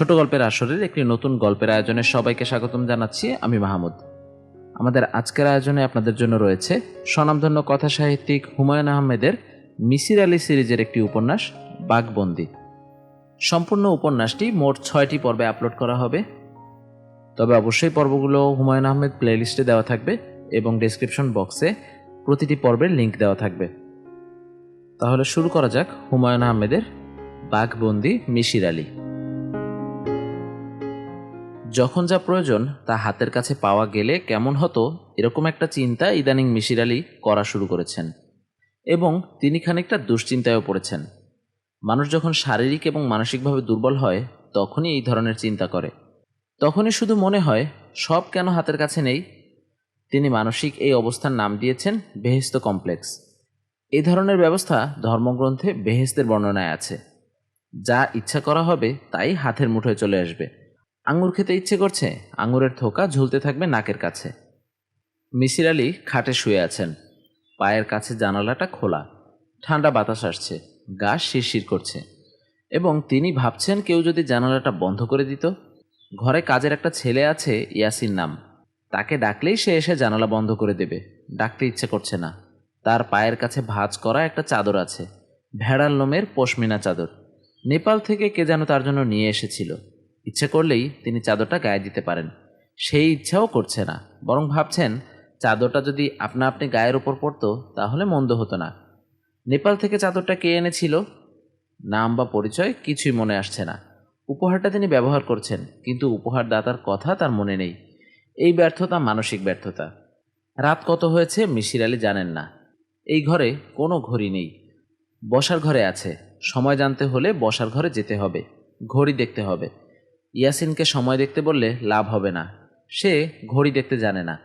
ছোট গল্পের আসরের একটি নতুন গল্পের আয়োজনে সবাইকে স্বাগতম জানাচ্ছি আমি মাহমুদ। আমাদের আজকের আয়োজনে আপনাদের জন্য রয়েছে স্বনামধন্য কথা সাহিত্যিক হুমায়ুন আহমেদের মিসির আলী সিরিজের একটি উপন্যাস, বাঘবন্দি। সম্পূর্ণ উপন্যাসটি মোট ছয়টি পর্বে আপলোড করা হবে। তবে অবশ্যই পর্বগুলো হুমায়ুন আহমেদ প্লেলিস্টে দেওয়া থাকবে এবং ডেসক্রিপশন বক্সে প্রতিটি পর্বের লিঙ্ক দেওয়া থাকবে। তাহলে শুরু করা যাক হুমায়ুন আহমেদের বাঘবন্দি মিশির আলী। যখন যা প্রয়োজন তা হাতের কাছে পাওয়া গেলে কেমন হতো, এরকম একটা চিন্তা ইদানিং মিশির আলী করা শুরু করেছেন। এবং তিনি খানিকটা দুশ্চিন্তায়ও পড়েছেন। মানুষ যখন শারীরিক এবং মানসিকভাবে দুর্বল হয়, তখনই এই ধরনের চিন্তা করে। তখনই শুধু মনে হয়, সব কেন হাতের কাছে নেই? তিনি মানসিক এই অবস্থার নাম দিয়েছেন বেহেস্ত কমপ্লেক্স। এই ধরনের ব্যবস্থা ধর্মগ্রন্থে বেহেস্তের বর্ণনায় আছে। যা ইচ্ছা করা হবে, তাই হাতের মুঠোয় চলে আসবে। আঙুর খেতে ইচ্ছে করছে? আঙুরের থোকা ঝুলতে থাকবে নাকের কাছে। মিসির আলী খাটে শুয়ে আছেন। পায়ের কাছে জানালাটা খোলা। ঠান্ডা বাতাস আসছে। গা শিরশির করছে। এবং তিনি ভাবছেন কেউ যদি জানালাটা বন্ধ করে দিত। ঘরে কাজের একটা ছেলে আছে ইয়াসির নাম। তাকে ডাকলেই সে এসে জানালা বন্ধ করে দেবে। ডাকতে ইচ্ছে করছে না। তার পায়ের কাছে ভাঁজ করা একটা চাদর আছে। ভেড়ার লোমের পশমিনা চাদর। নেপাল থেকে কে যেন তার জন্য নিয়ে এসেছিল। ইচ্ছে করলেই তিনি চাদরটা গায়ে দিতে পারেন। সেই ইচ্ছাও করছে না। বরং ভাবছেন, চাদরটা যদি আপনা আপনি গায়ের ওপর পড়তো, তাহলে মন্দ হতো না। নেপাল থেকে চাদরটা কে এনেছিল? নাম বা পরিচয় কিছুই মনে আসছে না। উপহারটা তিনি ব্যবহার করছেন, কিন্তু উপহার দাতার কথা তার মনে নেই। এই ব্যর্থতা মানসিক ব্যর্থতা। রাত কত হয়েছে মিশির আলী জানেন না। এই ঘরে কোনো ঘড়ি নেই। বসার ঘরে আছে। সময় জানতে হলে বসার ঘরে যেতে হবে। ঘড়ি দেখতে হবে। ইয়াসিনকে সময় দেখতে বললে লাভ হবে না। সে ঘড়ি দেখতে জানে না।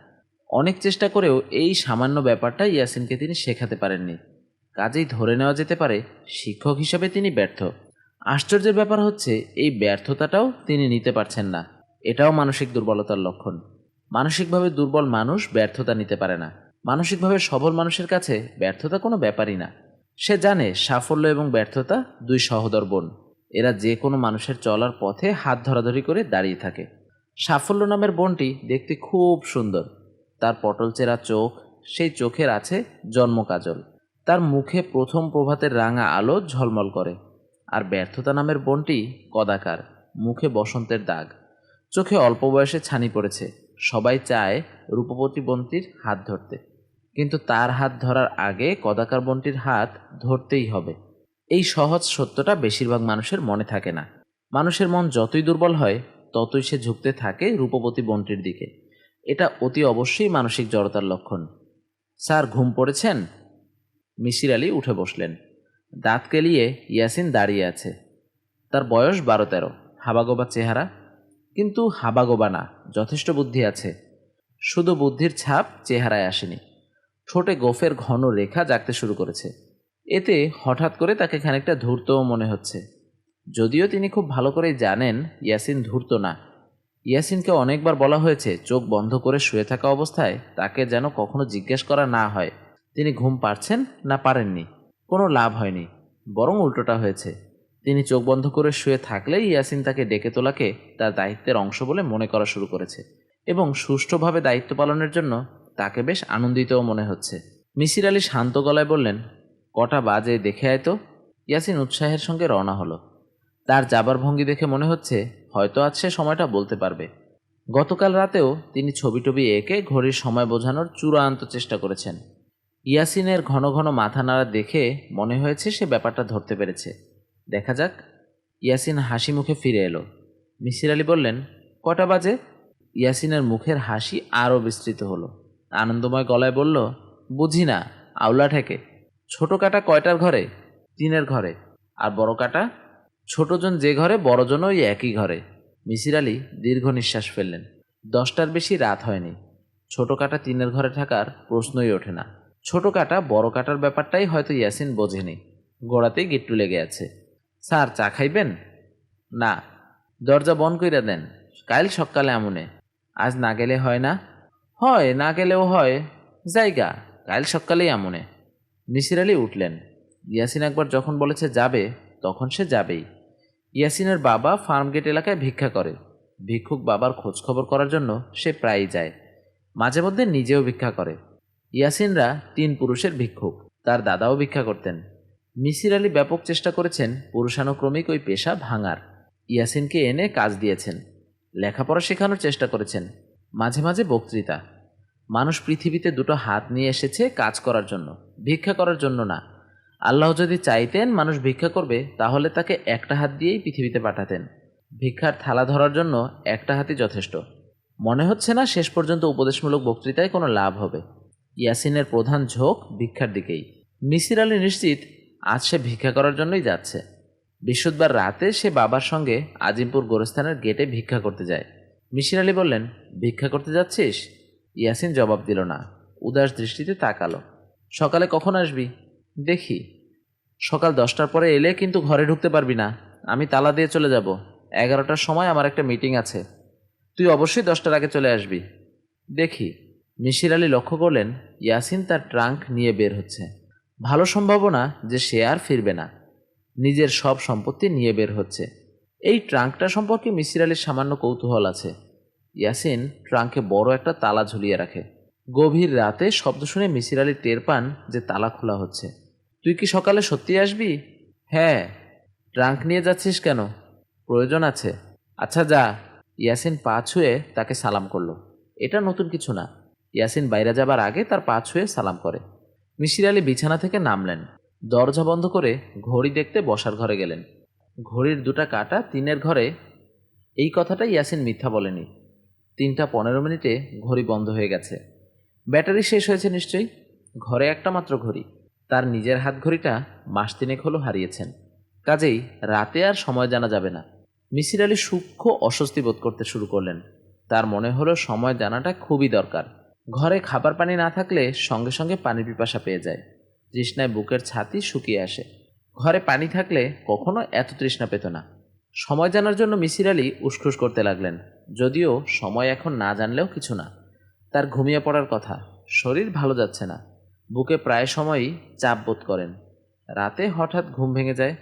অনেক চেষ্টা করেও এই সামান্য ব্যাপারটা ইয়াসিনকে তিনি শেখাতে পারেননি। কাজেই ধরে নেওয়া যেতে পারে, শিক্ষক হিসাবে তিনি ব্যর্থ। আশ্চর্যের ব্যাপার হচ্ছে, এই ব্যর্থতাটাও তিনি নিতে পারছেন না। এটাও মানসিক দুর্বলতার লক্ষণ। মানসিকভাবে দুর্বল মানুষ ব্যর্থতা নিতে পারে না। মানসিকভাবে সবল মানুষের কাছে ব্যর্থতা কোনো ব্যাপারই না। সে জানে সাফল্য এবং ব্যর্থতা দুই সহদর বোন। এরা যে কোনো মানুষের চলার পথে হাত ধরাধরি করে দাঁড়িয়ে থাকে। সাফল্য নামের বোনটি দেখতে খুব সুন্দর। তার পটল চেরা চোখ, সেই চোখের আছে জন্ম কাজল। তার মুখে প্রথম প্রভাতের রাঙা আলো ঝলমল করে। আর ব্যর্থতা নামের বোনটি কদাকার, মুখে বসন্তের দাগ। চোখে অল্প বয়সে ছানি পড়েছে। সবাই চায় রূপবতী বন্তির হাত ধরতে। কিন্তু তার হাত ধরার আগে কদাকার বন্টির হাত ধরতেই হবে। এই সহজ সত্যটা বেশিরভাগ মানুষের মনে থাকে না। মানুষের মন যতই দুর্বল হয়, ততই সে ঝুঁকতে থাকে রূপবতী বন্টির দিকে। এটা অতি অবশ্যই মানসিক জড়তার লক্ষণ। স্যার, ঘুম পড়েছেন? মিসির আলী উঠে বসলেন। দাঁত কেলিয়ে ইয়াসিন দাঁড়িয়ে আছে। তার বয়স বারো তেরো, হাবাগোবা চেহারা। কিন্তু হাবাগোবা না, যথেষ্ট বুদ্ধি আছে। শুধু বুদ্ধির ছাপ চেহারায় আসেনি। ঠোঁটে গোফের ঘন রেখা জাগতে শুরু করেছে। এতে হঠাৎ করে তাকে খানিকটা ধূর্তও মনে হচ্ছে। যদিও তিনি খুব ভালো করেই জানেন ইয়াসিন ধূর্ত না। ইয়াসিনকে অনেকবার বলা হয়েছে, চোখ বন্ধ করে শুয়ে থাকা অবস্থায় তাকে যেন কখনো জিজ্ঞেস করা না হয়। তিনি ঘুম পারছেন না পারেননি। কোনো লাভ হয়নি, বরং উল্টোটা হয়েছে। তিনি চোখ বন্ধ করে শুয়ে থাকলেই ইয়াসিন তাকে ডেকে তোলাকে তার দায়িত্বের অংশ বলে মনে করা শুরু করেছে এবং সুষ্ঠুভাবে দায়িত্ব পালনের জন্য তাকে বেশ আনন্দিতও মনে হচ্ছে। মিসির আলী শান্ত গলায় বললেন কটা বাজে দেখে আয় তো। ইয়াসিন উৎসাহের সঙ্গে রওনা হলো। তার যাবার ভঙ্গি দেখে মনে হচ্ছে হয়তো আজ সে সময়টা বলতে পারবে। গতকাল রাতেও তিনি ছবি টবি এঁকে ঘড়ির সময় বোঝানোর চূড়ান্ত চেষ্টা করেছেন। ইয়াসিনের ঘন ঘন মাথা নাড়া দেখে মনে হয়েছে সে ব্যাপারটা ধরতে পেরেছে। দেখা যাক। ইয়াসিন হাসি মুখে ফিরে এলো। মিসির আলী বললেন, কটা বাজে? ইয়াসিনের মুখের হাসি আরও বিস্তৃত হলো। আনন্দময় গলায় বলল, বুঝি না, আউলা ঠেকে। ছোট কাটা কয়টার ঘরে? তিনের ঘরে। আর বড় কাটা? ছোটজন যে ঘরে বড়জন ওই একই ঘরে। মিসির আলী দীর্ঘ নিঃশ্বাস ফেললেন। দশটার বেশি রাত হয়নি। ছোট কাটা তিনের ঘরে থাকার প্রশ্নই ওঠে না। ছোট কাটা বড় কাটার ব্যাপারটাই হয়তো ইয়াসিন বোঝেনি। গোড়াতেই গিট্টু লেগে আছে। স্যার, চা খাইবেন? না। দরজা বন কইরা দেন। কাল সকালে আমনে। আজ না গেলে হয় না? হয়, না গেলেও হয়। জায়গা কাল সকালেই আমনে। মিসির আলী উঠলেন। ইয়াসিন একবার যখন বলেছে যাবে, তখন সে যাবেই। ইয়াসিনের বাবা ফার্মগেট এলাকায় ভিক্ষা করে। ভিক্ষুক বাবার খোঁজখবর করার জন্য সে প্রায়ই যায়। মাঝে মধ্যে নিজেও ভিক্ষা করে। ইয়াসিনরা তিন পুরুষের ভিক্ষুক। তার দাদাও ভিক্ষা করতেন। মিসির আলী ব্যাপক চেষ্টা করেছেন, পুরুষানুক্রমিক ওই পেশা ভাঙার। ইয়াসিনকে এনে কাজ দিয়েছেন। লেখাপড়া শেখানোর চেষ্টা করেছেন। মাঝে মাঝে বক্তৃতা। মানুষ পৃথিবীতে দুটো হাত নিয়ে এসেছে কাজ করার জন্য, ভিক্ষা করার জন্য না। আল্লাহ যদি চাইতেন মানুষ ভিক্ষা করবে, তাহলে তাকে একটা হাত দিয়েই পৃথিবীতে পাঠাতেন। ভিক্ষার থালা ধরার জন্য একটা হাতই যথেষ্ট। মনে হচ্ছে না শেষ পর্যন্ত উপদেশমূলক বক্তৃতায় কোনো লাভ হবে। ইয়াসিনের প্রধান ঝোঁক ভিক্ষার দিকেই। মিসির আলী নিশ্চিত আজ সে ভিক্ষা করার জন্যই যাচ্ছে। বৃহস্পতিবার রাতে সে বাবার সঙ্গে আজিমপুর গোরস্থানের গেটে ভিক্ষা করতে যায়। মিসির আলী বললেন, ভিক্ষা করতে যাচ্ছিস? ইয়াসিন জবাব দিল না। উদাস দৃষ্টিতে তাকালো। সকালে কখন আসবি? দেখি। সকাল দশটার পরে এলে কিন্তু ঘরে ঢুকতে পারবি না। আমি তালা দিয়ে চলে যাব। এগারোটার সময় আমার একটা মিটিং আছে। তুই অবশ্যই দশটার আগে চলে আসবি। দেখি। মিশির আলী লক্ষ্য করলেন ইয়াসিন তার ট্রাঙ্ক নিয়ে বের হচ্ছে। ভালো সম্ভাবনা যে সে আর ফিরবে না। নিজের সব সম্পত্তি নিয়ে বের হচ্ছে। এই ট্রাঙ্কটা সম্পর্কে মিসির আলীর সামান্য কৌতূহল আছে। ইয়াসিন ট্রাঙ্কে বড় একটা তালা ঝুলিয়ে রাখে। গভীর রাতে শব্দ শুনে মিসির আলী টের পান যে তালা খোলা হচ্ছে। তুই কি সকালে সত্যি আসবি? হ্যাঁ। ট্রাঙ্ক নিয়ে যাচ্ছিস কেন? প্রয়োজন আছে। আচ্ছা যা। ইয়াসিন পা ছুঁয়ে তাকে সালাম করল। এটা নতুন কিছু না। ইয়াসিন বাইরে যাবার আগে তার পা ছুঁয়ে সালাম করে। মিসির আলী বিছানা থেকে নামলেন। দরজা বন্ধ করে ঘড়ি দেখতে বসার ঘরে গেলেন। ঘড়ির দুটা কাটা তিনের ঘরে। এই কথাটা ইয়াসিন মিথ্যা বলেনি। তিনটা পনেরো মিনিটে ঘড়ি বন্ধ হয়ে গেছে। ব্যাটারি শেষ হয়েছে নিশ্চয়ই? ঘরে একটা মাত্র ঘড়ি। তার নিজের হাত ঘড়িটা মাস তিনেক হলো হারিয়েছেন। কাজেই রাতে আর সময় জানা যাবে না। মিসির আলী সূক্ষ্ম অস্বস্তি বোধ করতে শুরু করলেন। তার মনে হলো সময় জানাটা খুবই দরকার। ঘরে খাবার পানি না থাকলে সঙ্গে সঙ্গে পানির পিপাসা পেয়ে যায়। তৃষ্ণায় বুকের ছাতি শুকিয়ে আসে। ঘরে পানি থাকলে কখনো এত তৃষ্ণা পেত না। সময় জানার জন্য মিসির আলী উসখুস করতে লাগলেন। যদিও সময় এখন না জানলেও কিছু না। তার ঘুমিয়ে পড়ার কথা, শরীর ভালো যাচ্ছে না। বুকে প্রায় সময়ই চাপ বোধ করেন। রাতে হঠাৎ ঘুম ভেঙে যায়।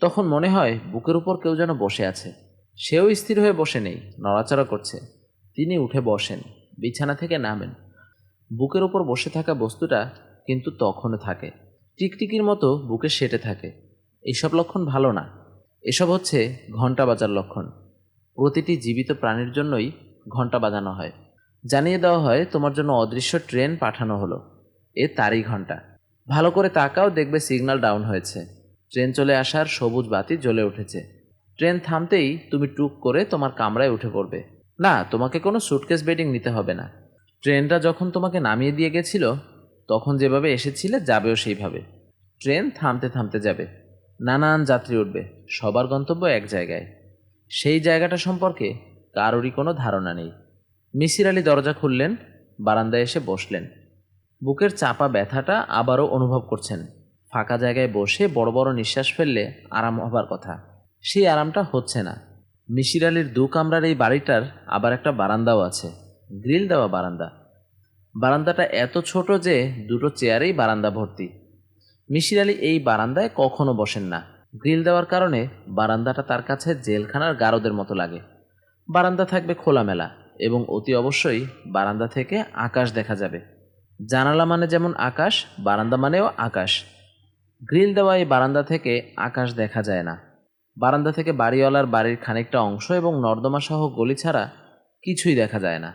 তখন মনে হয় বুকের উপর কেউ যেন বসে আছে। সেও স্থির হয়ে বসে নেই, নড়াচড়া করছে। তিনি উঠে বসেন, বিছানা থেকে নামেন। বুকের উপর বসে থাকা বস্তুটা কিন্তু তখনও থাকে। টিকটিকির মতো বুকে সেটে থাকে। এইসব লক্ষণ ভালো না। এসব হচ্ছে ঘণ্টা বাজার লক্ষণ। প্রতিটি জীবিত প্রাণীর জন্যই ঘণ্টা বাজানো হয়। জানিয়ে দেওয়া হয়, তোমার জন্য অদৃশ্য ট্রেন পাঠানো হলো। এ তারই ঘণ্টা ভালো করে তাকাও, দেখবে সিগন্যাল ডাউন হয়েছে। ট্রেন চলে আসার সবুজ বাতি জ্বলে উঠেছে। ট্রেন থামতেই তুমি টুক করে তোমার কামরায় উঠে পড়বে। না, তোমাকে কোনো সুটকেস বেডিং নিতে হবে না। ট্রেনটা যখন তোমাকে নামিয়ে দিয়ে গেছিল, তখন যেভাবে এসেছিলে যাবেও সেইভাবে। ট্রেন থামতে থামতে যাবে। নানান যাত্রী উঠবে। সবার গন্তব্য এক জায়গায়। সেই জায়গাটা সম্পর্কে কারোরই কোনো ধারণা নেই। মিসির আলী দরজা খুললেন, বারান্দায় এসে বসলেন। বুকের চাপা ব্যথাটা আবারও অনুভব করছেন। ফাঁকা জায়গায় বসে বড় বড় নিঃশ্বাস ফেললে আরাম হবার কথা। সেই আরামটা হচ্ছে না। মিসির আলীর দু কামরার এই বাড়িটার আবার একটা বারান্দাও আছে। গ্রিল দেওয়া বারান্দা। বারান্দাটা এত ছোট যে দুটো চেয়ারেই বারান্দা ভর্তি। মিসির আলী এই বারান্দায় কখনো বসেন না। গ্রিল দেওয়ার কারণে বারান্দাটা তার কাছে জেলখানার গারদের মতো লাগে। বারান্দা থাকবে খোলামেলা এবং অতি অবশ্যই বারান্দা থেকে আকাশ দেখা যাবে। জানালা মানে যেমন আকাশ, বারান্দা মানেও আকাশ। গ্রিল দেওয়া এই বারান্দা থেকে আকাশ দেখা যায় না। বারান্দা থেকে বাড়িওয়ালার বাড়ির খানিকটা অংশ এবং নর্দমা সহ গলি ছাড়া কিছুই দেখা যায় না।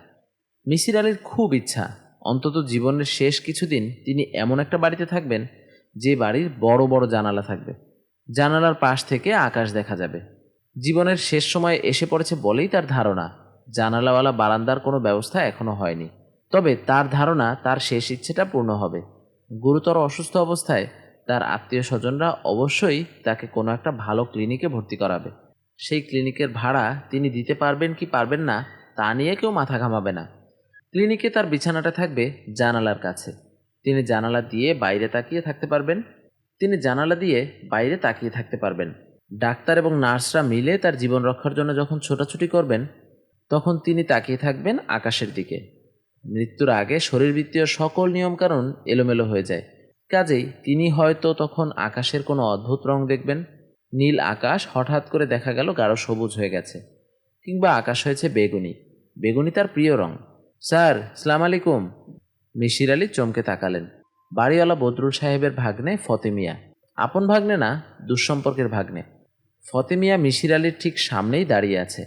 মিসির আলীর খুব ইচ্ছা, অন্তত জীবনের শেষ কিছুদিন তিনি এমন একটা বাড়িতে থাকবেন যে বাড়ির বড় বড় জানালা থাকবে। জানালার পাশ থেকে আকাশ দেখা যাবে। জীবনের শেষ সময় এসে পড়েছে বলেই তার ধারণা। জানালাওয়ালা বারান্দার কোনো ব্যবস্থা এখনও হয়নি। তবে তার ধারণা তার শেষ ইচ্ছেটা পূর্ণ হবে। গুরুতর অসুস্থ অবস্থায় তার আত্মীয় স্বজনরা অবশ্যই তাকে কোনো একটা ভালো ক্লিনিকে ভর্তি করাবে। সেই ক্লিনিকের ভাড়া তিনি দিতে পারবেন কি পারবেন না, তা নিয়ে কেউ মাথা ঘামাবে না। ক্লিনিকে তার বিছানাটা থাকবে জানালার কাছে। তিনি জানালা দিয়ে বাইরে তাকিয়ে থাকতে পারবেন। তিনি জানালা দিয়ে বাইরে তাকিয়ে থাকতে পারবেন। ডাক্তার এবং নার্সরা মিলে তার জীবন রক্ষার জন্য যখন ছোটাছুটি করবেন, তখন তিনি তাকিয়ে থাকবেন আকাশের দিকে। মৃত্যুর আগে শরীরবৃত্তীয় সকল নিয়মকানুন এলোমেলো হয়ে যায়। কাজেই তিনি হয়তো তখন আকাশের কোনো অদ্ভুত রং দেখবেন। নীল আকাশ হঠাৎ করে দেখা গেল গাঢ় সবুজ হয়ে গেছে, কিংবা আকাশ হয়েছে বেগুনি। বেগুনি তার প্রিয় রং। স্যার, সালাম আলাইকুম। মিশির আলী চমকে তাকালেন। বাড়িওয়ালা বদরুল সাহেবের ভাগ্নে ফতেমিয়া। আপন ভাগ্নে না, দুঃসম্পর্কের ভাগ্নে। ফতেমিয়া মিশির আলীর ঠিক সামনেই দাঁড়িয়ে আছে।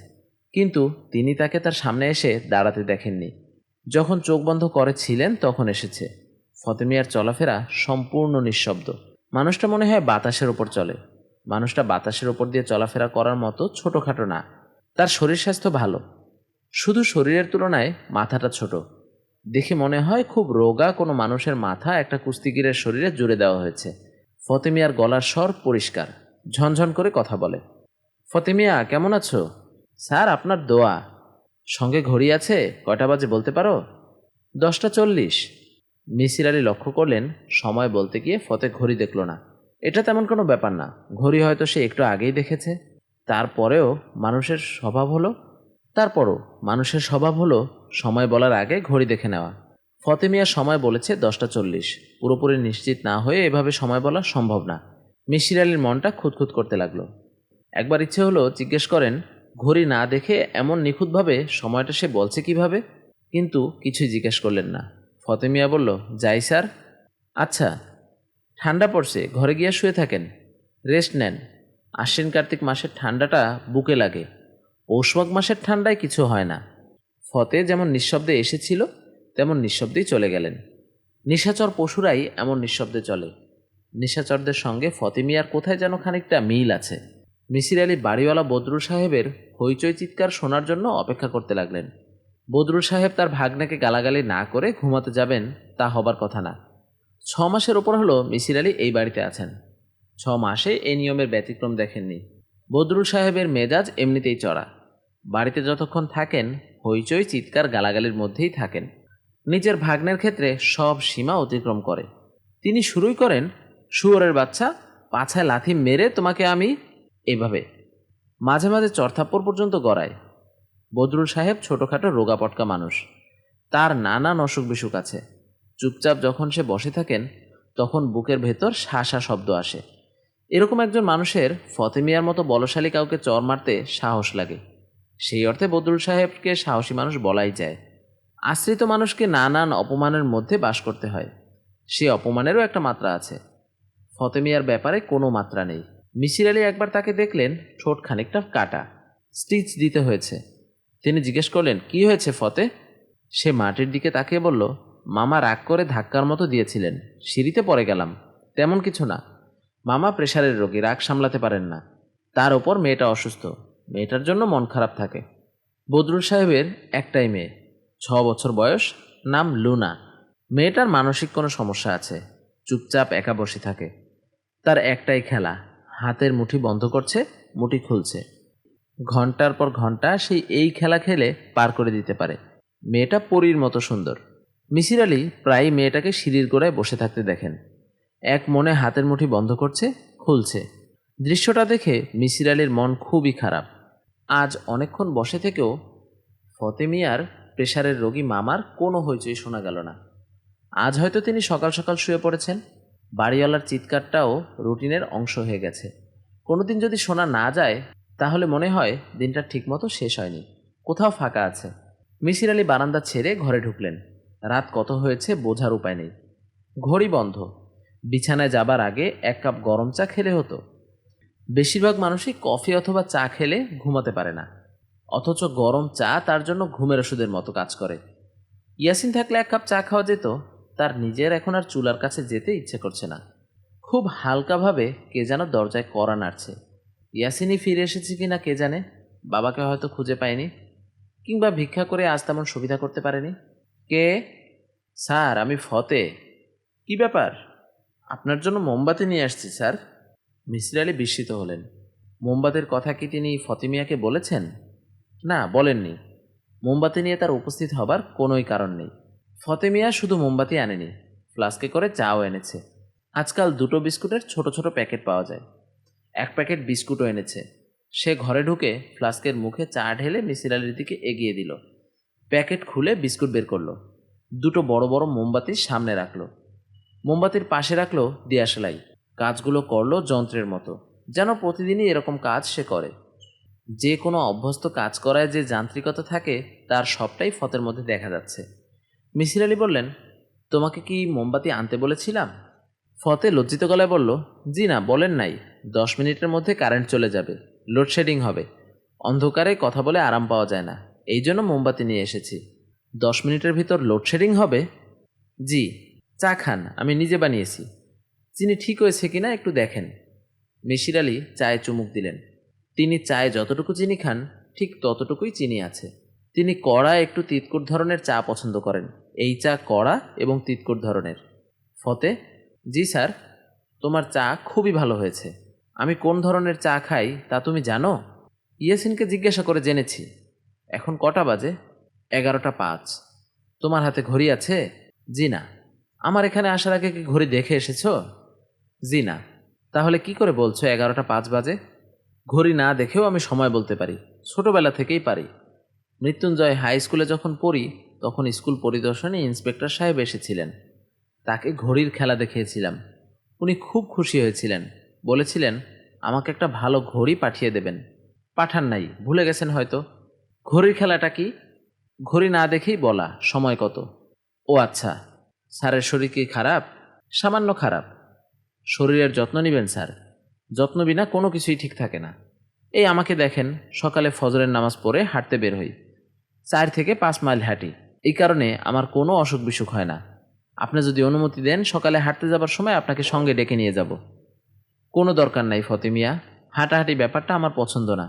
কিন্তু তিনি তাকে তার সামনে এসে দাঁড়াতে দেখেননি। যখন চোখ বন্ধ করেছিলেন তখন এসেছে। ফতেমিয়ার চলাফেরা সম্পূর্ণ নিঃশব্দ। মানুষটা মনে হয় বাতাসের ওপর চলে। মানুষটা বাতাসের ওপর দিয়ে চলাফেরা করার মতো ছোটোখাটো না। তার শরীর স্বাস্থ্য ভালো। শুধু শরীরের তুলনায় মাথাটা ছোট। দেখে মনে হয় খুব রোগা কোনো মানুষের মাথা একটা কুস্তিগিরের শরীরে জুড়ে দেওয়া হয়েছে। ফতেমিয়ার গলার স্বর পরিষ্কার, ঝনঝন করে কথা বলে। ফতেমিয়া, কেমন আছো? স্যার, আপনার দোয়া। সঙ্গে ঘড়ি আছে? কয়টা বাজে বলতে পারো? দশটা চল্লিশ। মিসির আলী লক্ষ্য করলেন, সময় বলতে গিয়ে ফতে ঘড়ি দেখল না। এটা তেমন কোনো ব্যাপার না। ঘড়ি হয়তো সে একটু আগেই দেখেছে। তারপরেও মানুষের স্বভাব হলো তারপরও মানুষের স্বভাব হলো সময় বলার আগে ঘড়ি দেখে নেওয়া। ফতেমিয়া সময় বলেছে দশটা চল্লিশ। পুরোপুরি নিশ্চিত না হয়ে এভাবে সময় বলা সম্ভব না। মিসির আলীর মনটা খুঁতখুত করতে লাগল। একবার ইচ্ছে হলো জিজ্ঞেস করেন, ঘড়ি না দেখে এমন নিখুঁতভাবে সময়টা সে বলছে কীভাবে? কিন্তু কিছুই জিজ্ঞেস করলেন না। ফতেমিয়া বলল, যাই স্যার। আচ্ছা ঠান্ডা পড়ছে, ঘরে গিয়ে শুয়ে থাকেন। রেস্ট নেন। আশ্বিন কার্তিক মাসের ঠান্ডাটা বুকে লাগে। পৌষমাঘ মাসের ঠান্ডায় কিছু হয় না। ফতে যেমন নিঃশব্দে এসেছিল, তেমন নিঃশব্দেই চলে গেলেন। নিশাচর পশুরাই এমন নিঃশব্দে চলে। নিশাচরদের সঙ্গে ফতে মিয়ার কোথায় যেন খানিকটা মিল আছে। মিসির আলী বাড়িওয়ালা বদরুল সাহেবের হইচই চিৎকার শোনার জন্য অপেক্ষা করতে লাগলেন। বদরুল সাহেব তার ভাগ্নাকে গালাগালি না করে ঘুমাতে যাবেন তা হবার কথা না। ছ মাসের ওপর হলো মিসির আলী এই বাড়িতে আছেন। ছ মাসে এই নিয়মের ব্যতিক্রম দেখেননি। বদরুল সাহেবের মেজাজ এমনিতেই চড়া। বাড়িতে যতক্ষণ থাকেন, হইচই চিৎকার গালাগালির মধ্যেই থাকেন। নিজের ভাগ্নের ক্ষেত্রে সব সীমা অতিক্রম করে। তিনি শুরুই করেন, শুয়োরের বাচ্চা, পাছায় লাথি মেরে তোমাকে আমি এভাবে। মাঝে মাঝে চরথাপ্পর পর্যন্ত গড়ায়। বদরুল সাহেব ছোটোখাটো রোগাপটকা মানুষ। তার নানান অসুখ বিসুখ আছে। চুপচাপ যখন সে বসে থাকেন, তখন বুকের ভেতর শাসা শব্দ আসে। এরকম একজন মানুষের ফতেমিয়ার মতো বলশালী কাউকে চর মারতে সাহস লাগে। সেই অর্থে বদরুল সাহেবকে সাহসী মানুষ বলাই যায়। আশ্রিত মানুষকে নানান অপমানের মধ্যে বাস করতে হয়। সে অপমানেরও একটা মাত্রা আছে। ফতেমিয়ার ব্যাপারে কোনো মাত্রা নেই। মিসির আলী একবার তাকে দেখলেন, ঠোঁট খানিকটা কাটা। স্টিচ দিতে হয়েছে। তিনি জিজ্ঞেস করলেন, কি হয়েছে ফতে সে মাটির দিকে তাকিয়ে বলল, মামা রাগ করে ধাক্কার মতো দিয়েছিলেন। সিঁড়িতে পড়ে গেলাম। তেমন কিছু না। মামা প্রেশারের রোগী, রাগ সামলাতে পারেন না। তার ওপর মেয়েটা অসুস্থ। মেয়েটার জন্য মন খারাপ থাকে। বদরুল সাহেবের একটাই মেয়ে, ছ বছর বয়স, নাম লুনা। মেয়েটার মানসিক কোনো সমস্যা আছে, চুপচাপ একা বসে থাকে। তার একটাই খেলা, হাতের মুঠি বন্ধ করছে, মুঠি খুলছে। ঘণ্টার পর ঘণ্টা সেই এই খেলা খেলে পার করে দিতে পারে। মেয়েটা পরীর মতো সুন্দর। মিসির আলী প্রায়ই মেয়েটাকে সিঁড়ির গোড়ায় বসে থাকতে দেখেন। এক মনে হাতের মুঠি বন্ধ করছে, খুলছে। দৃশ্যটা দেখে মিসির আলীর মন খুবই খারাপ। আজ অনেকক্ষণ বসে থেকেও ফতেমিয়ার প্রেশারের রোগী মামার কোনো হইচই শোনা গেল না। আজ হয়তো তিনি সকাল সকাল শুয়ে পড়েছেন। বাড়িওয়ালার চিৎকারটাও রুটিনের অংশ হয়ে গেছে। কোনোদিন যদি শোনা না যায়, তাহলে মনে হয় দিনটা ঠিকমতো শেষ হয়নি। কোথাও ফাঁকা আছে। মিসির আলী বারান্দা ছেড়ে ঘরে ঢুকলেন। রাত কত হয়েছে বোঝার উপায় নেই। ঘড়ি বন্ধ। বিছানায় যাবার আগে এক কাপ গরম চা খেলে হতো। বেশিরভাগ মানুষই কফি অথবা চা খেলে ঘুমাতে পারে না। অথচ গরম চা তার জন্য ঘুমের ওষুধের মতো কাজ করে। ইয়াসিন থাকলে এক কাপ চা খাওয়া যেত, তার নিজের এখন আর চুলার কাছে যেতে ইচ্ছে করছে না। খুব হালকাভাবে কে যেন দরজায় কড়া নাড়ছে। ইয়াসিনই ফিরে এসেছে কি না কে জানে, বাবাকে হয়তো খুঁজে পায়নি, কিংবা ভিক্ষা করে আজ তেমন সুবিধা করতে পারেনি। কে? স্যার, আমি ফতে। কি ব্যাপার? আপনার জন্য মোমবাতি নিয়ে আসছি, স্যার। মিসির আলী বিস্মিত হলেন। মোমবাতির কথা কি তিনি ফতিমিয়াকে বলেছেন? না, বলেননি। মোমবাতি নিয়ে তার উপস্থিত হবার কোনোই কারণ নেই। ফতেমিয়া শুধু মোমবাতি আনেনি, ফ্লাস্কে করে চাও এনেছে। আজকাল দুটো বিস্কুটের ছোট ছোট প্যাকেট পাওয়া যায়। এক প্যাকেট বিস্কুটও এনেছে। সে ঘরে ঢুকে ফ্লাস্কের মুখে চা ঢেলে মিসির আলির দিকে এগিয়ে দিল। প্যাকেট খুলে বিস্কুট বের করল। দুটো বড় বড় মোমবাতি সামনে রাখল। মোমবাতির পাশে রাখল দিয়াশলাই। কাজগুলো করল যন্ত্রের মতো। যেন প্রতিদিনই এরকম কাজ সে করে। যে কোনো অভ্যস্ত কাজ করায় যে যান্ত্রিকতা থাকে, তার সবটাই ফতের মধ্যে দেখা যাচ্ছে। মিসির আলী বললেন, তোমাকে কি মোমবাতি আনতে বলেছিলাম? ফতে লজ্জিত গলায় বলল, জি না, বলেন নাই। দশ মিনিটের মধ্যে কারেন্ট চলে যাবে। লোডশেডিং হবে। অন্ধকারে কথা বলে আরাম পাওয়া যায় না। এই জন্য মোমবাতি নিয়ে এসেছি। দশ মিনিটের ভিতর লোডশেডিং হবে? জি। চা খান, আমি নিজে বানিয়েছি। চিনি ঠিক হয়েছে কিনা একটু দেখেন। মিশির আলী চায়ে চুমুক দিলেন। তিনি চায়ে যতটুকু চিনি খান, ঠিক ততটুকুই চিনি আছে। তিনি কড়া একটু তিতকুট ধরনের চা পছন্দ করেন। এই চা কড়া এবং তিতকুট ধরনের। ফতে, জি স্যার, তোমার চা খুবই ভালো হয়েছে। আমি কোন ধরনের চা খাই তা তুমি জানো? ইয়াসিনকে জিজ্ঞাসা করে জেনেছি। এখন কটা বাজে? এগারোটা পাঁচ। তোমার হাতে ঘড়ি আছে? জি না। আমার এখানে আসার আগে কি ঘড়ি দেখে এসেছ? জি না তাহলে কি করে বলছো এগারোটা পাঁচ বাজে? ঘড়ি না দেখেও আমি সময় বলতে পারি, ছোটবেলা থেকেই পারি। মৃত্যুঞ্জয় হাই স্কুলে যখন পড়ি, তখন স্কুল পরিদর্শনে ইন্সপেক্টর সাহেব এসেছিলেন। তাকে ঘড়ির খেলা দেখিয়েছিলাম। উনি খুব খুশি হয়েছিলেন। বলেছিলেন, আমাকে একটা ভালো ঘড়ি পাঠিয়ে দেবেন। পাঠান নাই, ভুলে গেছেন হয়তো। ঘড়ির খেলাটা কি? ঘড়ি না দেখেই বলা, সময় কত? ও আচ্ছা স্যারের শরীর কি খারাপ? সামান্য খারাপ। শরীরের যত্ন নেবেন, স্যার। যত্ন বিনা কোনো কিছুই ঠিক থাকে না। এই আমাকে দেখেন, সকালে ফজরের নামাজ পড়ে হাঁটতে বের হই। চার থেকে পাঁচ মাইল হাঁটি। এই কারণে আমার কোনো অসুখ বিসুখ হয় না। আপনি যদি অনুমতি দেন, সকালে হাঁটতে যাবার সময় আপনাকে সঙ্গে ডেকে নিয়ে যাব। কোনো দরকার নাই, ফতেমিয়া। হাঁটাহাঁটি ব্যাপারটা আমার পছন্দ না।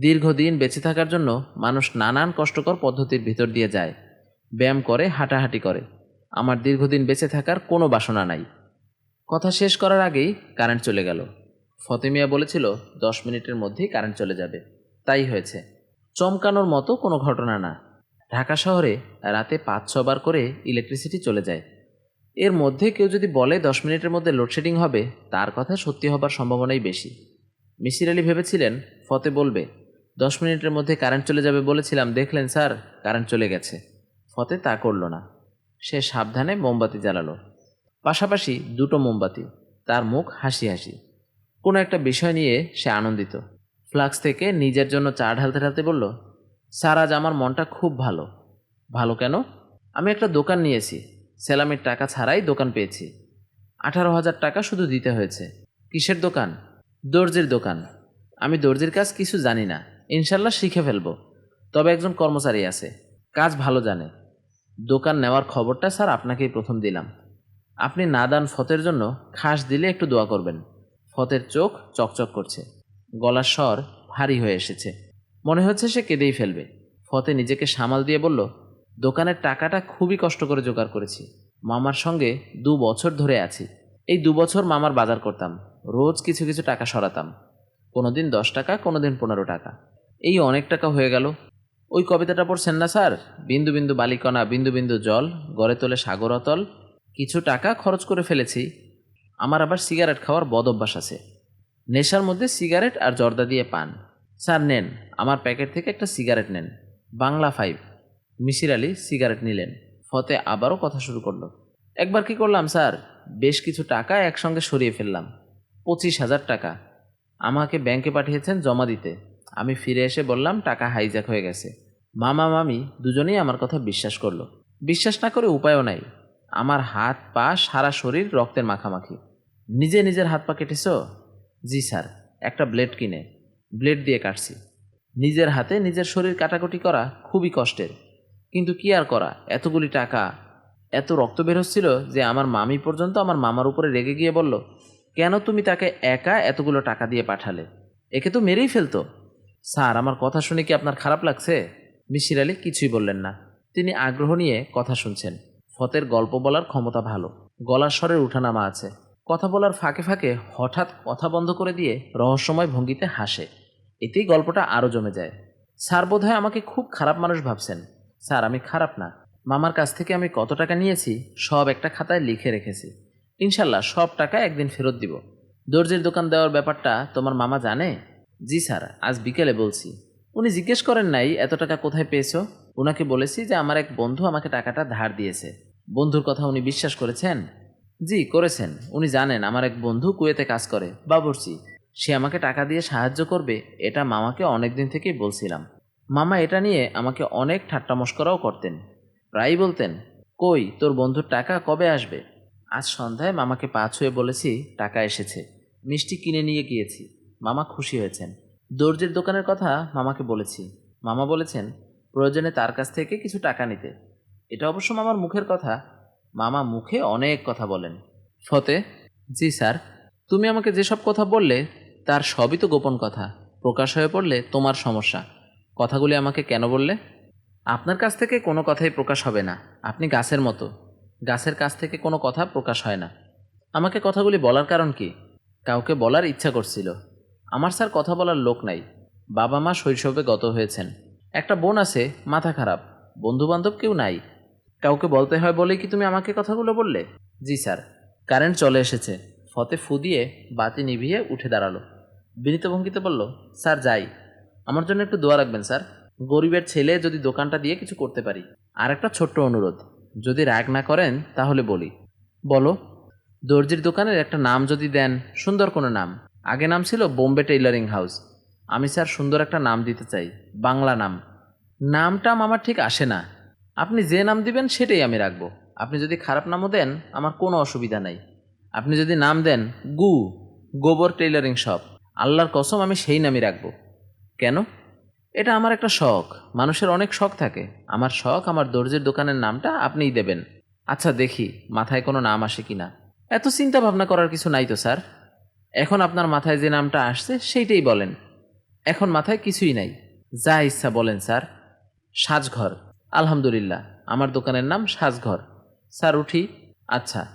দীর্ঘদিন বেঁচে থাকার জন্য মানুষ নানান কষ্টকর পদ্ধতির ভিতর দিয়ে যায়। ব্যায়াম করে, হাঁটাহাঁটি করে। আমার দীর্ঘদিন বেঁচে থাকার কোনো বাসনা নাই। কথা শেষ করার আগেই কারেন্ট চলে গেল। ফতেমিয়া বলেছিল, দশ মিনিটের মধ্যেই কারেন্ট চলে যাবে। তাই হয়েছে। চমকানোর মতো কোনো ঘটনা না। ঢাকা শহরে রাতে পাঁচ ছবার করে ইলেকট্রিসিটি চলে যায়। এর মধ্যে কেউ যদি বলে দশ মিনিটের মধ্যে লোডশেডিং হবে, তার কথা সত্যি হবার সম্ভাবনাই বেশি। মিসির আলী ভেবেছিলেন, ফতে বলবে, দশ মিনিটের মধ্যে কারেন্ট চলে যাবে বলেছিলাম, দেখলেন স্যার, কারেন্ট চলে গেছে। ফতে তা করল না। সে সাবধানে মোমবাতি জ্বালালো। পাশাপাশি দুটো মোমবাতি। তার মুখ হাসি হাসি। কোনো একটা বিষয় নিয়ে সে আনন্দিত। ফ্লাক্স থেকে নিজের জন্য চা ঢালতে ঢালতে বলল, স্যার, আজ আমার মনটা খুব ভালো। ভালো কেন? আমি একটা দোকান নিয়েছি। সেলামের টাকা ছাড়াই দোকান পেয়েছি। আঠারো হাজার টাকা শুধু দিতে হয়েছে। কিসের দোকান? দর্জির দোকান। আমি দর্জির কাজ কিছু জানি না। ইনশাল্লাহ শিখে ফেলব। তবে একজন কর্মচারী আছে। কাজ ভালো জানে। দোকান নেওয়ার খবরটা স্যার আপনাকেই প্রথম দিলাম। আপনি নাদান ফতের জন্য খাস দিলে একটু দোয়া করবেন। ফতের চোখ চকচক করছে। গলার স্বর ভারী হয়ে এসেছে। মনে হচ্ছে সে কেঁদেই ফেলবে। ফতে নিজেকে সামাল দিয়ে বলল, দোকানের টাকাটা খুবই কষ্ট করে জোগাড় করেছি। মামার সঙ্গে দু বছর ধরে আছি। এই দু বছর মামার বাজার করতাম। রোজ কিছু কিছু টাকা সরাতাম। কোনোদিন দশ টাকা, কোনোদিন পনেরো টাকা। এই অনেক টাকা হয়ে গেল। ওই কবিতাটা পড়ছেন না স্যার? বিন্দু বিন্দু বালিকণা, বিন্দু বিন্দু জল, গড়ে তোলে সাগর অতল কিছু টাকা খরচ করে ফেলেছি। আমার আবার সিগারেট খাওয়ার বদ অভ্যাস আছে। নেশার মধ্যে সিগারেট আর জর্দা দিয়ে পান। স্যার, নেন। আমার প্যাকেট থেকে একটা সিগারেট নেন। বাংলা ফাইভ। মিসির আলী সিগারেট নিলেন। ফতে আবারও কথা শুরু করল। একবার কি করলাম, স্যার? বেশ কিছু টাকা একসঙ্গে সরিয়ে ফেললাম। পঁচিশ হাজার টাকা। আমাকে ব্যাংকে পাঠিয়েছেন জমা দিতে। আমি ফিরে এসে বললাম, টাকা হাইজ্যাক হয়ে গেছে। মামা, মামি দুজনেই আমার কথা বিশ্বাস করল। বিশ্বাস না করে উপায়ও নাই। আমার হাত পা সারা শরীর রক্তের মাখামাখি। নিজে নিজের হাত পা কেটেছ? জি স্যার, একটা ব্লেড কিনে, ব্লেড দিয়ে কাটছি। নিজের হাতে নিজের শরীর কাটাকুটি করা খুবই কষ্টের। কিন্তু কি আর করা, এতগুলি টাকা। এত রক্ত বের হচ্ছিল যে আমার মামি পর্যন্ত আমার মামার উপরে রেগে গিয়ে বলল, কেন তুমি তাকে একা এতগুলো টাকা দিয়ে পাঠালে? একে তো মেরেই ফেলতো। স্যার, আমার কথা শুনে কি আপনার খারাপ লাগছে? মিশির আলী কিছুই বললেন না। তিনি আগ্রহ নিয়ে কথা শুনছেন। ফতের গল্প বলার ক্ষমতা ভালো। গলার স্বরের উঠানামা আছে। কথা বলার ফাঁকে ফাঁকে হঠাৎ কথা বন্ধ করে দিয়ে রহস্যময় ভঙ্গিতে হাসে। এতেই গল্পটা আরও জমে যায়। স্যার বোধহয় আমাকে খুব খারাপ মানুষ ভাবছেন। স্যার, আমি খারাপ না। মামার কাছ থেকে আমি কত টাকা নিয়েছি, সব একটা খাতায় লিখে রেখেছি। ইনশাল্লাহ সব টাকা একদিন ফেরত দিব। দর্জির দোকান দেওয়ার ব্যাপারটা তোমার মামা জানে? জি স্যার, আজ বিকেলে বলছি। উনি জিজ্ঞেস করেন নাই, এত টাকা কোথায় পেয়েছ? ওনাকে বলেছি যে আমার এক বন্ধু আমাকে টাকাটা ধার দিয়েছে। বন্ধুর কথা উনি বিশ্বাস করেছেন? জি, করেছেন। উনি জানেন, আমার এক বন্ধু কুয়েতে কাজ করে, বাবুর্চি। সে আমাকে টাকা দিয়ে সাহায্য করবে, এটা মামাকে অনেক দিন থেকেই বলছিলাম। মামা এটা নিয়ে আমাকে অনেক ঠাট্টা মস্করাও করতেন। প্রায়ই বলতেন, কই, তোর বন্ধুর টাকা কবে আসবে? আজ সন্ধ্যায় মামাকে পা ছুঁয়ে বলেছি, টাকা এসেছে। মিষ্টি কিনে নিয়ে গিয়েছি। মামা খুশি হয়েছেন। দর্জির দোকানের কথা মামাকে বলেছি। মামা বলেছেন, প্রয়োজনে তার কাছ থেকে কিছু টাকা নিতে। এটা অবশ্য মামার মুখের কথা। মামা মুখে অনেক কথা বলেন। ফতে, জি স্যার, তুমি আমাকে যেসব কথা বললে, তার সবই তো গোপন কথা। প্রকাশ হয়ে পড়লে তোমার সমস্যা। কথাগুলি আমাকে কেন বললে? আপনার কাছ থেকে কোনো কথাই প্রকাশ হবে না। আপনি গাছের মতো। গাছের কাছ থেকে কোনো কথা প্রকাশ হয় না। আমাকে কথাগুলি বলার কারণ কি? কাউকে বলার ইচ্ছা করছিল। আমার স্যার কথা বলার লোক নাই। বাবা মা শৈশবে গত হয়েছেন। একটা বোন আছে, মাথা খারাপ। বন্ধু বান্ধব কেউ নাই। কাউকে বলতে হয় বলেই কি তুমি আমাকে কথাগুলো বললে? জি, স্যার। কারেন্ট চলে এসেছে। ফতে ফু দিয়ে বাতি নিভিয়ে উঠে দাঁড়াল। বিনীত ভঙ্গিতে বলল, স্যার, যাই। আমার জন্য একটু দোয়া রাখবেন, স্যার। গরিবের ছেলে যদি দোকানটা দিয়ে কিছু করতে পারি। আর একটা ছোট্ট অনুরোধ, যদি রাগ না করেন তাহলে বলি। বলো, দর্জির দোকানের একটা নাম যদি দেন, সুন্দর কোনো নাম। আগে নাম ছিল বোম্বে টেইলারিং হাউস। আমি, স্যার, সুন্দর একটা নাম দিতে চাই, বাংলা নাম। নামটাম আমার ঠিক আসে না। আপনি যে নাম দিবেন সেটাই আমি রাখব। আপনি যদি খারাপ নামও দেন, আমার কোনো অসুবিধা নাই। আপনি যদি নাম দেন, গু, গোবর টেইলারিং শপ, আল্লাহর কসম আমি সেই নামই রাখব। কেন? এটা আমার একটা শখ। মানুষের অনেক শখ থাকে। আমার শখ আমার দর্জির দোকানের নামটা আপনিই দেবেন। আচ্ছা দেখি, মাথায় কোনো নাম আসে কিনা? এত চিন্তা ভাবনা করার কিছু নাই তো, স্যার। এখন আপনার মাথায় যে নামটা আসছে, সেইটাই বলেন। এখন মাথায় কিছুই নাই। যা ইচ্ছা বলেন, স্যার। সাজঘর। আলহামদুলিল্লাহ, আমার দোকানের নাম সাজঘর। স্যার উঠি আচ্ছা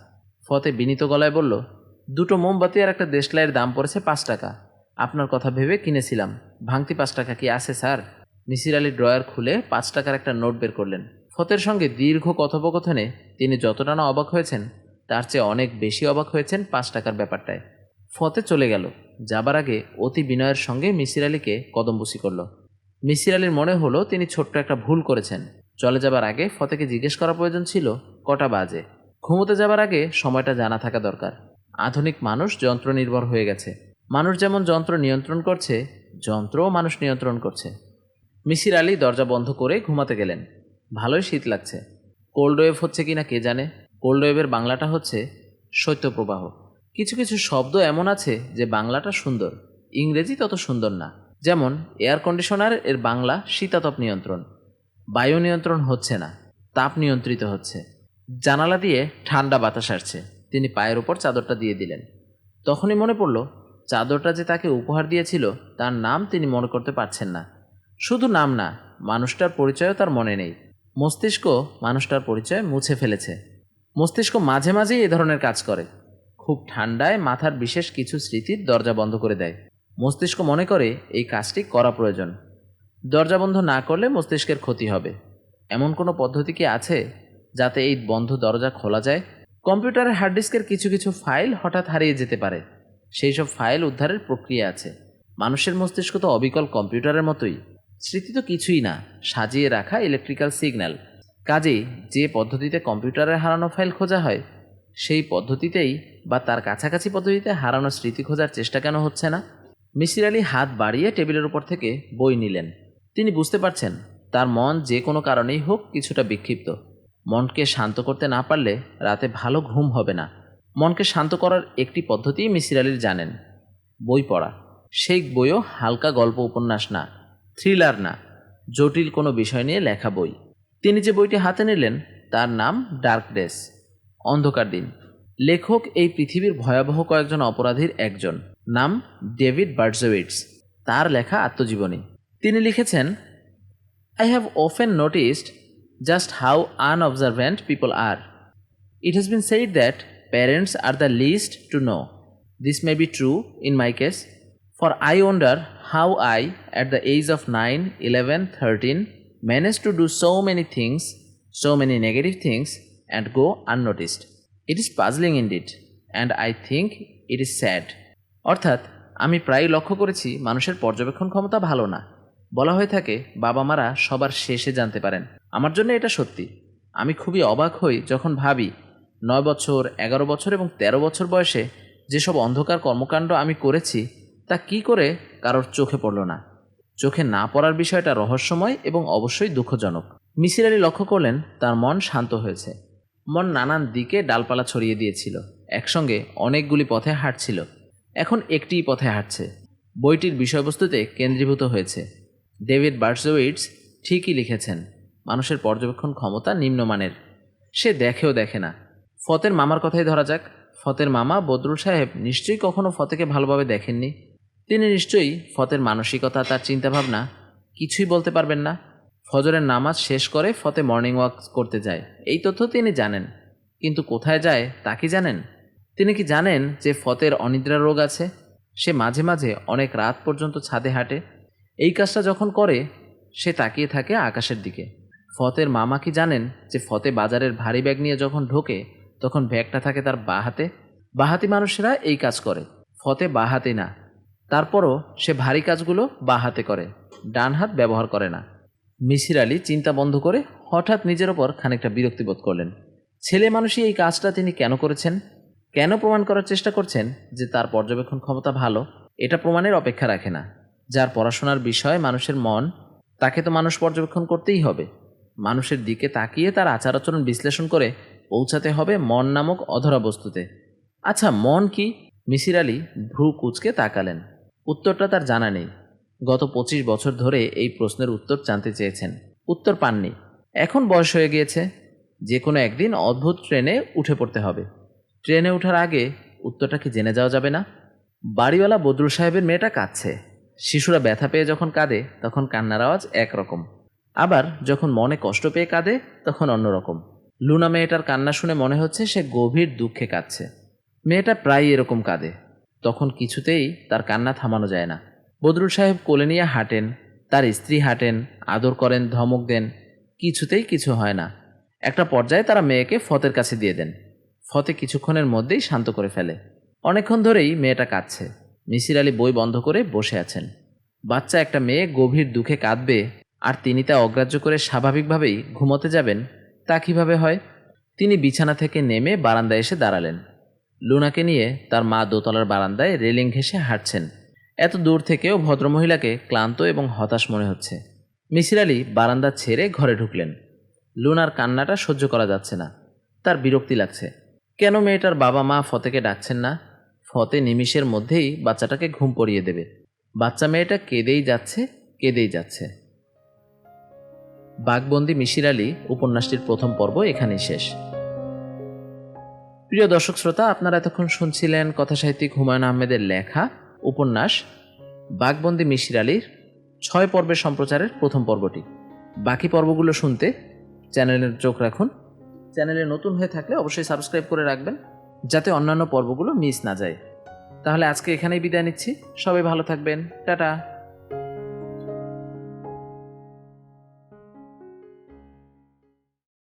ফতে বিনীত গলায় বলল, দুটো মোমবাতি আর একটা দেশলাইয়ের দাম পড়েছে পাঁচ টাকা। আপনার কথা ভেবে কিনেছিলাম। ভাঙতি পাঁচ টাকা কি আছে, স্যার? মিসির আলী ড্রয়ার খুলে পাঁচ টাকার একটা নোট বের করলেন। ফতের সঙ্গে দীর্ঘ কথোপকথনে তিনি যতটা না অবাক হয়েছেন, তার চেয়ে অনেক বেশি অবাক হয়েছেন পাঁচ টাকার ব্যাপারটায়। ফতে চলে গেল। যাবার আগে অতি বিনয়ের সঙ্গে মিসির আলীকে কদমবুসি করল। মিসির আলীর মনে হলো তিনি ছোট্ট একটা ভুল করেছেন। চলে যাবার আগে ফতেকে জিজ্ঞেস করা প্রয়োজন ছিল, কটা বাজে। ঘুমোতে যাবার আগে সময়টা জানা থাকা দরকার। আধুনিক মানুষ যন্ত্র নির্ভর হয়ে গেছে। মানুষ যেমন যন্ত্র নিয়ন্ত্রণ করছে, যন্ত্রও মানুষ নিয়ন্ত্রণ করছে। মিসির আলী দরজা বন্ধ করে ঘুমাতে গেলেন। ভালোই শীত লাগছে। কোল্ড ওয়েভ হচ্ছে কিনা কে জানে? কোল্ড ওয়েভের বাংলাটা হচ্ছে শৈত্যপ্রবাহ কিছু কিছু শব্দ এমন আছে যে বাংলাটা সুন্দর। ইংরেজি তত সুন্দর না। যেমন, এয়ার কন্ডিশনার এর বাংলা শীতাতপ নিয়ন্ত্রণ। বায়ু নিয়ন্ত্রণ হচ্ছে না, তাপ নিয়ন্ত্রিত হচ্ছে। জানালা দিয়ে ঠান্ডা বাতাস আসছে, তিনি পায়ের ওপর চাদরটা দিয়ে দিলেন। তখনই মনে পড়ল, চাদরটা যে তাকে উপহার দিয়েছিল, তার নাম তিনি মনে করতে পারছেন না। শুধু নাম না, মানুষটার পরিচয়ও তার মনে নেই। মস্তিষ্ক মানুষটার পরিচয় মুছে ফেলেছে। মস্তিষ্ক মাঝে মাঝেই এ ধরনের কাজ করে। খুব ঠান্ডায় মাথার বিশেষ কিছু স্মৃতির দরজা বন্ধ করে দেয়। মস্তিষ্ক মনে করে, এই কাজটি করা প্রয়োজন। দরজা বন্ধ না করলে মস্তিষ্কের ক্ষতি হবে। এমন কোনো পদ্ধতি কি আছে যাতে এই বন্ধ দরজা খোলা যায়? কম্পিউটারের হার্ড ডিস্কের কিছু কিছু ফাইল হঠাৎ হারিয়ে যেতে পারে। সেই সব ফাইল উদ্ধারের প্রক্রিয়া আছে। মানুষের মস্তিষ্ক তো অবিকল কম্পিউটারের মতোই। স্মৃতি তো কিছুই না, সাজিয়ে রাখা ইলেকট্রিক্যাল সিগন্যাল কাজেই যে পদ্ধতিতে কম্পিউটারের হারানো ফাইল খোঁজা হয়, সেই পদ্ধতিতেই বা তার কাছাকাছি পদ্ধতিতে হারানো স্মৃতি খোঁজার চেষ্টা কেন হচ্ছে না? মিসির আলী হাত বাড়িয়ে টেবিলের উপর থেকে বই নিলেন। তিনি বুঝতে পারছেন, তার মন যে কোনো কারণেই হোক কিছুটা বিক্ষিপ্ত। মনকে শান্ত করতে না পারলে রাতে ভালো ঘুম হবে না। মনকে শান্ত করার একটি পদ্ধতি মিসির আলীর জানেন, বই পড়া। সেই বইও হালকা গল্প উপন্যাস না, থ্রিলার না, জটিল কোনো বিষয় নিয়ে লেখা বই। তিনি যে বইটি হাতে নিলেন, তার নাম ডার্ক ডেস, অন্ধকার দিন। লেখক এই পৃথিবীর ভয়াবহ কয়েকজন অপরাধীর একজন, নাম ডেভিড বার্জোইটস তার লেখা আত্মজীবনী। তিনি লিখেছেন I have often noticed just how unobservant people are it has been said that parents are the least to know this may be true in my case for I wonder how I at the age of nine eleven thirteen manage to do so many things so many negative things and go unnoticed it is puzzling indeed and I think it is sad অর্থাৎ, আমি প্রায় লক্ষ্য করেছি, মানুষের পর্যবেক্ষণ ক্ষমতা ভালো না। বলা হয়ে থাকে বাবা মারা সবার শেষে জানতে পারেন। আমার জন্য এটা সত্যি। আমি খুবই অবাক হই যখন ভাবি, নয় বছর, এগারো বছর এবং ১৩ বছর বয়সে যেসব অন্ধকার কর্মকাণ্ড আমি করেছি, তা কি করে কারোর চোখে পড়ল না? চোখে না পড়ার বিষয়টা রহস্যময় এবং অবশ্যই দুঃখজনক। মিসির আলী লক্ষ্য করলেন, তার মন শান্ত হয়েছে। মন নানান দিকে ডালপালা ছড়িয়ে দিয়েছিল। একসঙ্গে অনেকগুলি পথে হাঁটছিল। এখন একটিই পথে হাঁটছে। বইটির বিষয়বস্তুতে কেন্দ্রীভূত হয়েছে। ডেভিড বার্সোইটস ঠিকই লিখেছেন, মানুষের পর্যবেক্ষণ ক্ষমতা নিম্নমানের। সে দেখেও দেখে না। ফতের মামার কথাই ধরা যাক। ফতের মামা বদরুল সাহেব নিশ্চয়ই কখনো ফতেকে ভালোভাবে দেখেননি। তিনি নিশ্চয়ই ফতের মানসিকতা, তার চিন্তাভাবনা কিছুই বলতে পারবেন না। ফজরের নামাজ শেষ করে ফতে মর্নিং ওয়াক করতে যায়। এই তথ্য তিনি জানেন। কিন্তু কোথায় যায় তা কি জানেন? তিনি কি জানেন যে ফতের অনিদ্রা রোগ আছে? সে মাঝে মাঝে অনেক রাত পর্যন্ত ছাদে হাঁটে। এই কাজটা যখন করে, সে তাকিয়ে থাকে আকাশের দিকে। ফতের মামা কি জানেন যে ফতে বাজারের ভারী ব্যাগ নিয়ে যখন ঢোকে, তখন ব্যাগটা থাকে তার বাহাতে বাহাতি মানুষেরা এই কাজ করে। ফতে বাহাতে না। তারপরও সে ভারী কাজগুলো বাহাতে করে, ডান হাত ব্যবহার করে না। মিসির আলী চিন্তা বন্ধ করে হঠাৎ নিজের ওপর খানিকটা বিরক্তিবোধ করলেন। ছেলে মানুষই এই কাজটা তিনি কেন করেছেন? কেন প্রমাণ করার চেষ্টা করছেন যে তার পর্যবেক্ষণ ক্ষমতা ভালো, এটা প্রমাণের অপেক্ষা রাখে না। যার পড়াশোনার বিষয় মানুষের মন, তাকে তো মানুষ পর্যবেক্ষণ করতেই হবে। মানুষের দিকে তাকিয়ে তার আচার আচরণ বিশ্লেষণ করে পৌঁছাতে হবে মন নামক অধরা বস্তুতে। আচ্ছা মন কি? মিসির আলী ভ্রু কুচকে তাকালেন। উত্তরটা তার জানা নেই। গত পঁচিশ বছর ধরে এই প্রশ্নের উত্তর জানতে চেয়েছেন। উত্তর পাননি। এখন বয়স হয়ে গিয়েছে। যে কোনো একদিন অদ্ভুত ট্রেনে উঠে পড়তে হবে। ট্রেনে ওঠার আগে উত্তরটা কি জেনে যাওয়া যাবে না? বাড়িওয়ালা বদরুল সাহেবের মেয়েটা কাঁদছে। শিশুরা ব্যথা পেয়ে যখন কাঁদে, তখন কান্নার আওয়াজ একরকম। আবার যখন মনে কষ্ট পেয়ে কাঁদে, তখন অন্যরকম। লুনা মেয়েটার কান্না শুনে মনে হচ্ছে সে গভীর দুঃখে কাঁদছে। মেয়েটা প্রায় এরকম কাঁদে। তখন কিছুতেই তার কান্না থামানো যায় না। বদরুল সাহেব কোলে নিয়ে হাঁটেন, তার স্ত্রী হাঁটেন, আদর করেন, ধমক দেন। কিছুতেই কিছু হয় না। একটা পর্যায়ে তারা মেয়েকে ফতের কাছে দিয়ে দেন। ফতে কিছুক্ষণের মধ্যেই শান্ত করে ফেলে। অনেকক্ষণ ধরেই মেয়েটা কাঁদছে। মিসির আলী বই বন্ধ করে বসে আছেন। বাচ্চা একটা মেয়ে গভীর দুঃখে কাঁদবে আর তিনি তা অগ্রাহ্য করে স্বাভাবিকভাবেই ঘুমোতে যাবেন, তা কীভাবে হয়? তিনি বিছানা থেকে নেমে বারান্দায় এসে দাঁড়ালেন। লুনাকে নিয়ে তার মা দোতলার বারান্দায় রেলিং ঘেঁষে হাঁটছেন। এত দূর থেকেও ভদ্রমহিলাকে ক্লান্ত এবং হতাশ মনে হচ্ছে। মিসির আলী বারান্দা ছেড়ে ঘরে ঢুকলেন। লুনার কান্নাটা সহ্য করা যাচ্ছে না। তার বিরক্তি লাগছে। কেন মেয়েটার বাবা মা ফতেকে ডাকছেন না? ফতে নিমিষের মধ্যেই বাচ্চাটাকে ঘুম পড়িয়ে দেবে। বাচ্চা মেয়েটা কেঁদেই যাচ্ছে কেঁদেই যাচ্ছে। বাঘবন্দি মিশির আলী উপন্যাসটির প্রথম পর্ব এখানেই শেষ। প্রিয় দর্শক শ্রোতা, আপনারা এতক্ষণ শুনছিলেন কথাসাহিত্যিক হুমায়ুন আহমেদের লেখা, উপন্যাস, বাঘবন্দি মিশির আলীর ছয় পর্বের সম্প্রচারের প্রথম পর্বটি। বাকি পর্বগুলো শুনতে চ্যানেলের চোখ রাখুন। চ্যানেলে নতুন হয়ে থাকলে অবশ্যই সাবস্ক্রাইব করে রাখবেন। যাতে অন্যান্য পর্বগুলো মিস না যায়। তাহলে আজকে এখানেই বিদায় নিচ্ছি। সবাই ভালো থাকবেন। টাটা।